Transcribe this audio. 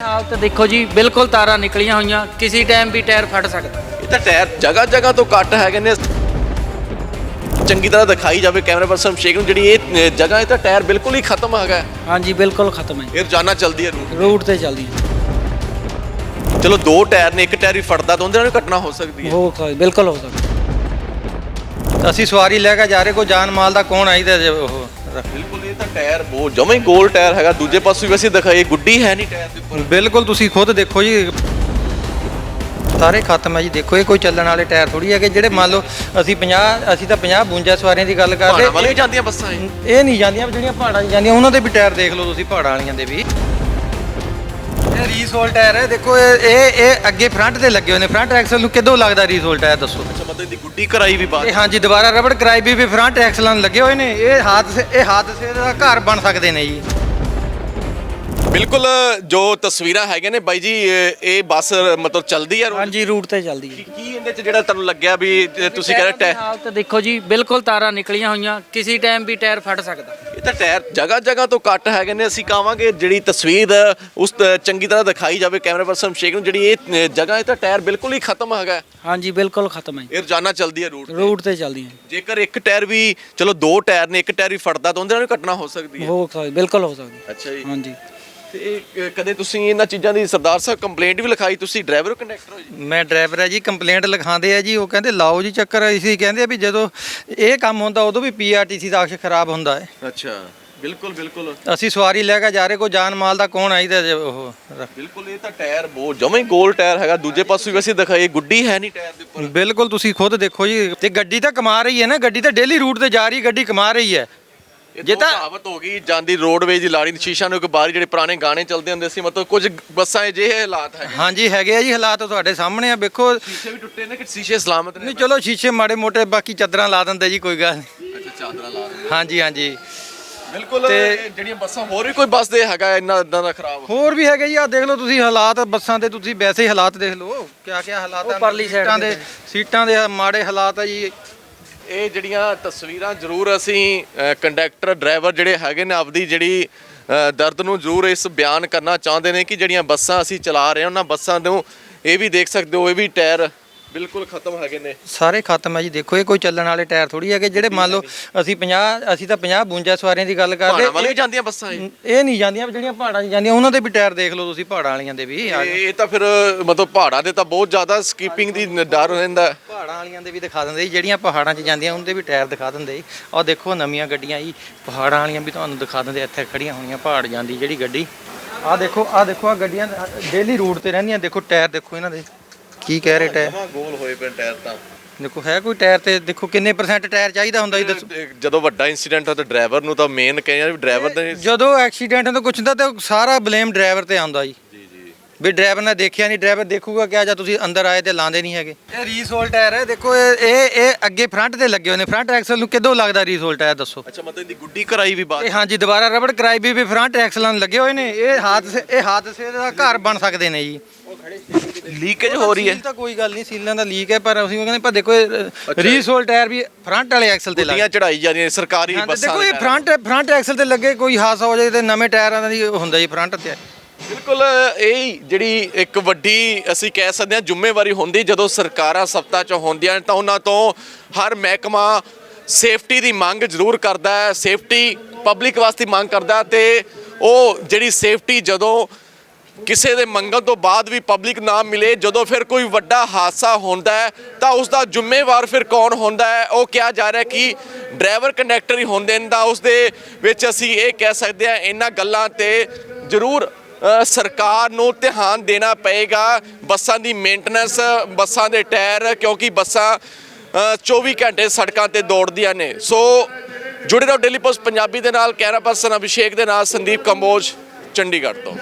ਹਾਲਤ ਦੇਖੋ ਜੀ ਬਿਲਕੁਲ ਤਾਰਾਂ ਨਿਕਲੀਆਂ ਹੋਈਆਂ ਕਿਸੇ ਟਾਈਮ ਵੀ ਟਾਇਰ ਫਟ ਸਕਦਾ। ਇਹ ਤਾਂ ਟਾਇਰ ਜਗ੍ਹਾ ਜਗ੍ਹਾ ਤੋਂ ਕੱਟ ਹੈਗੇ ਨੇ ਚੰਗੀ ਤਰ੍ਹਾਂ ਦਿਖਾਈ ਜਾਵੇ ਕੈਮਰਾ ਪਰਸਨ ਸ਼ੇਖ ਨੂੰ ਜਿਹੜੀ ਇਹ ਅ, ਜਗ੍ਹਾ ਇਹ ਤਾਂ ਟਾਇਰ ਬਿਲਕੁਲ ਹੀ ਖਤਮ ਹੈਗਾ ਹਾਂਜੀ ਬਿਲਕੁਲ ਖਤਮ ਹੈ ਇਹ ਰੋਜ਼ਾਨਾ ਚੱਲਦੀ ਹੈ ਰੂਟ। ਰੂਟ ਤੇ ਚੱਲਦੀ ਹੈ। ਚਲੋ ਦੋ ਟਾਇਰ ਨੇ ਇੱਕ ਟਾਇਰ ਵੀ ਫਟਦਾ ਤਾਂ ਉਹਦੇ ਨਾਲ ਵੀ ਘਟਨਾ ਹੋ ਸਕਦੀ ਹੈ। ਹੋ ਸਕਦਾ ਬਿਲਕੁਲ ਹੋ ਸਕਦਾ। ਅਸੀਂ ਸਵਾਰੀ ਲੈ ਕੇ ਜਾ ਰਹੇ ਕੋਈ ਜਾਨ ਮਾਲ ਦਾ ਕੌਣ ਆਈ ਤੇ ਉਹ? ਬਿਲਕੁਲ ਇਹ ਤਾਂ ਟਾਇਰ ਬਹੁਤ ਜਮਾ ਹੀ ਗੋਲ ਟਾਇਰ ਹੈਗਾ। ਦੂਜੇ ਪਾਸੇ ਵੀ ਵੈਸੇ ਦਿਖਾਈ ਗੁੱਡੀ ਹੈ ਨਹੀਂ ਟਾਇਰ ਦੇ ਉੱਪਰ। ਬਿਲਕੁਲ ਤੁਸੀਂ ਖੁਦ ਦੇਖੋ ਜੀ। ਸਾਰੇ ਖਤਮ ਹੈ ਜੀ। ਦੇਖੋ ਇਹ ਕੋਈ ਚੱਲਣ ਵਾਲੇ ਟਾਇਰ ਥੋੜੀ ਹੈਗੇ। ਜਿਹੜੇ ਮੰਨ ਲਓ ਅਸੀਂ 50 ਅਸੀਂ ਤਾਂ 50 52 ਸਵਾਰੀਆਂ ਦੀ ਗੱਲ ਪਹਾੜਾਂ ਵੱਲ ਕਰਦੇ ਵੀ ਜਾਂਦੀਆਂ ਬੱਸਾਂ ਇਹ। ਇਹ ਨਹੀਂ ਜਾਂਦੀਆਂ ਜਿਹੜੀਆਂ ਪਹਾੜਾਂ 'ਚ ਜਾਂਦੀਆਂ ਉਹਨਾਂ ਦੇ ਵੀ ਟਾਇਰ ਦੇਖ ਲਓ ਤੁਸੀਂ ਪਹਾੜਾਂ ਵਾਲੀਆਂ ਦੇ ਵੀ। ਇਹ ਰੀਸੋਲ ਟਾਇਰ ਹੈ। ਦੇਖੋ ਇਹ ਇਹ ਇਹ ਅੱਗੇ ਫਰੰਟ ਤੇ ਲੱਗੇ ਹੋਏ ਨੇ। ਫਰੰਟ ਐਕਸਲ ਨੂੰ ਕਿਦੋਂ ਲੱਗਦਾ ਰੀਸੋਲ ਟਾਇਰ ਦੱਸੋ? ਅੱਛਾ ਮਤਲਬ ਇਹਦੀ ਗੁੱਡੀ ਕਰਾਈ ਵੀ ਬਾਅਦ ਇਹ ਹਾਂਜੀ ਦੁਬਾਰਾ ਰਬੜ ਕਰਾਈ ਵੀ ਵੀ ਫਰੰਟ ਐਕਸਲਾਂ ਨੂੰ ਲੱਗੇ ਹੋਏ ਨੇ। ਇਹ ਹਾਦਸੇ ਇਹ ਹਾਦਸੇ ਦਾ ਘਰ ਬਣ ਸਕਦੇ ਨੇ ਜੀ। ਬਿਲਕੁਲ ਜੋ ਤਸਵੀਰਾਂ ਹੈਗੇ ਨੇ ਬਾਈ ਜੀ ਇਹ ਬੱਸ ਮਤਲਬ ਚੱਲਦੀ ਹੈ ਰੋਜ਼? ਹਾਂਜੀ ਰੂਟ ਤੇ ਚੱਲਦੀ ਹੈ। ਕੀ ਇਹਦੇ ਚ ਜਿਹੜਾ ਤੁਹਾਨੂੰ ਲੱਗਿਆ ਵੀ ਤੁਸੀਂ ਕਹਿੰਦੇ ਟਾਇਰ ਹਾਲਤ ਦੇਖੋ ਜੀ ਬਿਲਕੁਲ ਤਾਰਾਂ ਨਿਕਲੀਆਂ ਹੋਈਆਂ ਕਿਸੇ ਟਾਈਮ ਵੀ ਟਾਇਰ ਫਟ ਸਕਦਾ। ਇਹ ਤਾਂ ਟਾਇਰ ਜਗ੍ਹਾ ਜਗ੍ਹਾ ਤੋਂ ਕੱਟ ਹੈਗੇ ਨੇ ਅਸੀਂ ਕਹਾਂਗੇ ਜਿਹੜੀ ਤਸਵੀਰ ਉਸ ਚੰਗੀ ਤਰ੍ਹਾਂ ਦਿਖਾਈ ਜਾਵੇ ਕੈਮਰਾ ਪਰਸਨ ਸ਼ੇਖ ਨੂੰ ਜਿਹੜੀ ਇਹ ਜਗ੍ਹਾ ਇਹ ਤਾਂ ਟਾਇਰ ਬਿਲਕੁਲ ਹੀ ਖਤਮ ਹੈਗਾ ਹਾਂਜੀ ਬਿਲਕੁਲ ਖਤਮ ਹੈ ਇਹ ਰੋਜ਼ਾਨਾ ਚੱਲਦੀ ਹੈ ਰੂਟ ਰੂਟ ਤੇ ਚੱਲਦੀ ਹੈ। ਜੇਕਰ ਇੱਕ ਟਾਇਰ ਵੀ ਚਲੋ ਦੋ ਟਾਇਰ ਨੇ ਇੱਕ ਟਾਇਰ ਵੀ ਫਟਦਾ ਤਾਂ ਉਹਦੇ ਨਾਲ ਵੀ ਘਟਨਾ ਹੋ ਸਕਦੀ ਹੈ। ਹੋ ਸਕਦਾ ਬਿਲਕੁਲ ਹੋ ਸਕਦੀ। ਅੱਛਾ ਜੀ। ਹਾਂਜੀ। ਤੇ ਇਹ ਕਦੇ ਤੁਸੀਂ ਇਹਨਾਂ ਚੀਜ਼ਾਂ ਦੀ ਸਰਦਾਰ ਸਾਹਿਬ ਕੰਪਲੇਂਟ ਵੀ ਲਿਖਾਈ? ਤੁਸੀਂ ਡਰਾਈਵਰ ਕੰਡਕਟਰ ਹੋ ਜੀ? ਮੈਂ ਡਰਾਈਵਰ ਹੈ ਜੀ ਕੰਪਲੇਂਟ ਲਿਖਾਉਂਦੇ ਆ ਜੀ ਉਹ ਕਹਿੰਦੇ ਲਾਓ ਜੀ ਚੱਕਰ। ਅਸੀਂ ਕਹਿੰਦੇ ਆ ਵੀ ਜਦੋਂ ਇਹ ਕੰਮ ਹੁੰਦਾ ਉਦੋਂ ਵੀ ਪੀਆਰਟੀਸੀ ਦਾ ਅਕਸ਼ ਖਰਾਬ ਹੁੰਦਾ ਹੈ। ਅੱਛਾ ਬਿਲਕੁਲ ਬਿਲਕੁਲ। ਅਸੀਂ ਸਵਾਰੀ ਲੈ ਕੇ ਜਾ ਰਹੇ ਕੋਈ ਜਾਨ ਮਾਲ ਦਾ ਕੌਣ ਆਈ ਤੇ ਉਹ ਬਿਲਕੁਲ ਇਹ ਤਾਂ ਟਾਇਰ ਬਹੁਤ ਜਮਾ ਗੋਲ ਟਾਇਰ ਹੈਗਾ ਦੂਜੇ ਪਾਸੇ ਵੀ ਵੈਸੇ ਦਿਖਾਈ ਗੁੱਡੀ ਹੈ ਨਹੀਂ ਟਾਇਰ ਦੇ ਉੱਪਰ। ਬਿਲਕੁਲ ਤੁਸੀਂ ਖੁਦ ਦੇਖੋ ਜੀ ਤੇ ਗੱਡੀ ਤਾਂ ਕਮਾ ਰਹੀ ਹੈ ਨਾ ਗੱਡੀ ਤਾਂ ਡੇਲੀ ਰੂਟ ਤੇ ਜਾ ਰਹੀ ਗੱਡੀ ਕਮਾ ਰਹੀ ਹੈ। ਜੇ ਤਾਂ ਤਾਂ- ਕਹਾਵਤ ਹੋ ਗਈ ਜਾਂਦੀ ਰੋਡਵੇਜ ਦੀ ਲਾੜੀ ਸ਼ੀਸ਼ਾ ਨੂੰ ਇੱਕ ਬਾਰੀ ਜਿਹੜੇ ਪੁਰਾਣੇ ਗਾਣੇ ਚੱਲਦੇ ਹੁੰਦੇ ਸੀ ਮਤਲਬ ਕੁਝ ਬੱਸਾਂ ਅਜਿਹੇ ਹਾਲਾਤ ਹੈ ਹਾਂਜੀ ਹੈਗੇ ਆ ਜੀ ਹਾਲਾਤ ਤੁਹਾਡੇ ਸਾਹਮਣੇ ਆ ਵੇਖੋ। ਸ਼ੀਸ਼ੇ ਵੀ ਟੁੱਟੇ ਨੇ ਕਿ ਸ਼ੀਸ਼ੇ ਸਲਾਮਤ ਨੇ? ਨਹੀਂ ਚਲੋ ਸ਼ੀਸ਼ੇ ਮਾੜੇ ਮੋਟੇ ਬਾਕੀ ਚਾਦਰਾਂ ਲਾ ਦਿੰਦੇ ਜੀ ਕੋਈ ਗੱਲ ਨਹੀਂ। ਅੱਛਾ ਚਾਦਰਾਂ ਲਾ ਦਿੰਦੇ। ਹਾਂਜੀ ਹਾਂਜੀ। ਬਿਲਕੁਲ ਤੇ- ਜਿਹੜੀਆਂ ਬੱਸਾਂ ਹੋਰ ਵੀ ਕੋਈ ਬੱਸ ਦੇ ਹੈਗਾ ਇੰਨਾ ਇਦਾਂ ਦਾ ਖਰਾਬ? ਹੋਰ ਵੀ ਹੈਗੇ ਜੀ ਆ ਦੇਖ ਲਓ ਤੁਸੀਂ ਹਾਲਾਤ ਬੱਸਾਂ ਦੇ ਤੁਸੀਂ ਵੈਸੇ ਹੀ ਹਾਲਾਤ ਦੇਖ ਲਓ। ਕਿਆ ਕਿਆ ਹਾਲਾਤ ਆ ਪਰਲੀ ਸੀਟਾਂ ਦੇ। ਸੀਟਾਂ ਦੇ ਮਾੜੇ ਹਾਲਾਤ ਆ ਜੀ। ਇਹ ਜਿਹੜੀਆਂ ਤਸਵੀਰਾਂ ਜ਼ਰੂਰ ਅਸੀਂ ਕੰਡਕਟਰ ਡਰਾਈਵਰ ਜਿਹੜੇ ਹੈਗੇ ਨੇ ਆਪਦੀ ਜਿਹੜੀ ਦਰਦ ਨੂੰ ਜ਼ਰੂਰ ਇਸ ਬਿਆਨ ਕਰਨਾ ਚਾਹੁੰਦੇ ਨੇ ਕਿ ਜਿਹੜੀਆਂ ਬੱਸਾਂ ਅਸੀਂ ਚਲਾ ਰਹੇ ਹਾਂ ਉਹਨਾਂ ਬੱਸਾਂ ਨੂੰ ਇਹ ਵੀ ਦੇਖ ਸਕਦੇ ਹੋ ਇਹ ਵੀ ਟਾਇਰ ਬਿਲਕੁਲ ਖਤਮ ਹੈਗੇ ਨੇ। ਸਾਰੇ ਖਤਮ ਹੈ ਜੀ। ਦੇਖੋ ਇਹ ਕੋਈ ਚੱਲਣ ਵਾਲੇ ਟਾਇਰ ਥੋੜੀ ਹੈਗੇ ਜਿਹੜੇ ਮੰਨ ਲਓ ਅਸੀਂ 50 ਅਸੀਂ ਤਾਂ 50 52 ਸਵਾਰੀਆਂ ਦੀ ਗੱਲ ਪਹਾੜਾਂ ਵੱਲ ਕਰਦੇ ਜਾਂਦੀਆਂ ਬੱਸਾਂ ਇਹ। ਇਹ ਨਹੀਂ ਜਾਂਦੀਆਂ ਜਿਹੜੀਆਂ ਪਹਾੜਾਂ 'ਚ ਜਾਂਦੀਆਂ ਉਹਨਾਂ ਦੇ ਵੀ ਟਾਇਰ ਦੇਖ ਲਓ ਤੁਸੀਂ ਪਹਾੜਾਂ ਵਾਲੀਆਂ ਦੇ ਵੀ ਇਹ ਤਾਂ ਫਿਰ ਮਤਲਬ ਪਹਾੜਾਂ ਦੇ ਤਾਂ ਬਹੁਤ ਜ਼ਿਆਦਾ ਸਕੀਪਿੰਗ ਦੀ ਡਰ ਰਹਿੰਦਾ ਵਾਲੀਆਂ ਦੇ ਵੀ ਦਿਖਾ ਦਿੰਦੇ ਜੀ ਜਿਹੜੀਆਂ ਪਹਾੜਾਂ 'ਚ ਜਾਂਦੀਆਂ ਉਹਨਾਂ ਦੇ ਵੀ ਟਾਇਰ ਦਿਖਾ ਦਿੰਦੇ ਜੀ ਆਹ ਦੇਖੋ ਨਵੀਆਂ ਗੱਡੀਆਂ ਜੀ ਪਹਾੜਾਂ ਵਾਲੀਆਂ ਵੀ ਤੁਹਾਨੂੰ ਦਿਖਾ ਦਿੰਦੇ ਇੱਥੇ ਖੜੀਆਂ ਹੋਈਆਂ ਪਹਾੜ ਜਾਂਦੀ ਜਿਹੜੀ ਗੱਡੀ। ਆਹ ਦੇਖੋ ਆਹ ਦੇਖੋ ਆਹ ਗੱਡੀਆਂ ਡੇਲੀ ਰੂਟ ਤੇ ਰਹਿੰਦੀਆਂ ਦੇਖੋ ਟਾਇਰ ਦੇਖੋ ਇਹਨਾਂ ਦੇ ਕੀ ਕਹਿ ਰਹੇ ਟਾਇਰ। ਗੋਲ ਹੋਏ ਪਏ ਟਾਇਰ ਤਾਂ। ਦੇਖੋ ਹੈ ਕੋਈ ਟਾਇਰ ਤੇ ਦੇਖੋ ਕਿੰਨੇ ਪਰਸੈਂਟ ਟਾਇਰ ਚਾਹੀਦਾ ਹੁੰਦਾ ਜੀ ਦੱਸੋ। ਜਦੋਂ ਵੱਡਾ ਇਨਸੀਡੈਂਟ ਹੋ ਤਾਂ ਡਰਾਈਵਰ ਨੂੰ ਤਾਂ ਮੇਨ ਕਹਿੰਦੇ ਡਰਾਈਵਰ ਦੇ ਜਦੋਂ ਐਕਸੀਡੈਂਟ ਹੁੰਦਾ ਕੁਛ ਹੁੰਦਾ ਤੇ ਸਾਰਾ ਬਲੇਮ ਡਰਾਈਵਰ ਤੇ ਆਉਂਦਾ ਜੀ। ਵੀ ਡਰਾਈਵਰ ਨੇ ਦੇਖਿਆ ਨਹੀਂ ਡਰਾਈਵਰ ਦੇਖੂਗਾ ਕਿਆ ਜਾਂ ਤੁਸੀਂ ਅੰਦਰ ਆਏ ਤੇ ਲਾਉਂਦੇ ਨਹੀਂ ਹੈਗੇ। ਇਹ ਰੀਸੋਲ ਟਾਇਰ ਹੈ ਦੇਖੋ ਇਹ ਇਹ ਇਹ ਅੱਗੇ ਫਰੰਟ ਤੇ ਲੱਗੇ ਹੋਏ ਨੇ। ਫਰੰਟ ਐਕਸਲ ਨੂੰ ਕਿਦੋਂ ਲੱਗਦਾ ਰੀਸੋਲ ਟਾਇਰ ਦੱਸੋ? ਅੱਛਾ ਮਤਲਬ ਇਹਦੀ ਗੁੱਡੀ ਕਰਾਈ ਵੀ ਬਾਅਦ ਇਹ ਹਾਂਜੀ ਦੁਬਾਰਾ ਰਬੜ ਕਰਾਈ ਵੀ ਵੀ ਫਰੰਟ ਐਕਸਲਾਂ ਨੂੰ ਲੱਗੇ ਹੋਏ ਨੇ। ਇਹ ਹਾਦਸੇ ਇਹ ਹਾਦਸੇ ਦਾ ਘਰ ਬਣ ਸਕਦੇ ਨੇ ਜੀ। ਲੀਕੇਜ ਹੋ ਰਹੀ ਹੈ। ਸੀਲ ਤਾਂ ਕੋਈ ਗੱਲ ਨਹੀਂ ਸੀਲਾਂ ਦਾ ਲੀਕ ਹੈ ਪਰ ਅਸੀਂ ਉਹ ਕਹਿੰਦੇ ਪਰ ਦੇਖੋ ਰੀਸੋਲ ਟਾਇਰ ਵੀ ਫਰੰਟ ਵਾਲੇ ਐਕਸਲ ਤੇ ਲੱਗੇ ਗੁੱਡੀਆਂ ਚੜਾਈ ਜਾ ਰਹੀਆਂ ਸਰਕਾਰੀ ਬੱਸਾਂ ਦੇਖੋ ਇਹ। ਫਰੰਟ ਫਰੰਟ ਐਕਸਲ ਤੇ ਲੱਗੇ ਕੋਈ ਹਾਦਸਾ ਹੋ ਜਾਏ ਤੇ ਨਵੇਂ ਟਾਇਰਾਂ ਦੀ ਹੁੰਦਾ ਜੀ ਫਰੰਟ ਤੇ। ਬਿਲਕੁਲ, ਇਹ ਜਿਹੜੀ ਇੱਕ ਵੱਡੀ ਅਸੀਂ ਕਹਿ ਸਕਦੇ ਹਾਂ ਜ਼ਿੰਮੇਵਾਰੀ ਹੁੰਦੀ ਜਦੋਂ ਸਰਕਾਰਾਂ ਸੱਤਾ 'ਚ ਹੁੰਦੀਆਂ ਤਾਂ ਉਹਨਾਂ ਤੋਂ ਹਰ ਮਹਿਕਮਾ ਸੇਫਟੀ ਦੀ ਮੰਗ ਜ਼ਰੂਰ ਕਰਦਾ ਹੈ, ਸੇਫਟੀ ਪਬਲਿਕ ਵਾਸਤੇ ਮੰਗ ਕਰਦਾ ਤੇ ਉਹ ਜਿਹੜੀ ਸੇਫਟੀ ਜਦੋਂ ਕਿਸੇ ਦੇ ਮੰਗਣ ਤੋਂ ਬਾਅਦ ਵੀ ਪਬਲਿਕ ਨਾ ਮਿਲੇ, ਜਦੋਂ ਫਿਰ ਕੋਈ ਵੱਡਾ ਹਾਦਸਾ ਹੁੰਦਾ ਹੈ ਤਾਂ ਉਸ ਦਾ ਜ਼ਿੰਮੇਵਾਰ ਫਿਰ ਕੌਣ ਹੁੰਦਾ ਹੈ? ਉਹ ਕਿਹਾ ਜਾ ਰਿਹਾ ਕਿ ਡਰਾਈਵਰ ਕੰਡਕਟਰ ਹੀ ਹੁੰਦੇ ਨੇ ਤਾਂ ਉਸ ਦੇ ਵਿੱਚ ਅਸੀਂ ਇਹ ਕਹਿ ਸਕਦੇ ਹਾਂ ਇਹਨਾਂ ਗੱਲਾਂ ਤੇ ਜ਼ਰੂਰ ਸਰਕਾਰ ਨੂੰ ਧਿਆਨ ਦੇਣਾ ਪਏਗਾ ਬੱਸਾਂ ਦੀ ਮੇਨਟੇਨੈਂਸ ਬੱਸਾਂ ਦੇ ਟਾਇਰ ਕਿਉਂਕਿ ਬੱਸਾਂ ਅ, 24 ਘੰਟੇ ਸੜਕਾਂ ਤੇ ਦੌੜਦੀਆਂ ਨੇ। ਸੋ ਜੁੜੇ ਰਹੋ ਡੇਲੀ ਪੋਸਟ ਪੰਜਾਬੀ ਦੇ ਨਾਲ ਕੈਮਰਾ ਪਰਸਨ ਅਭਿਸ਼ੇਕ ਦੇ ਨਾਲ ਸੰਦੀਪ ਕੰਬੋਜ ਚੰਡੀਗੜ੍ਹ ਤੋਂ।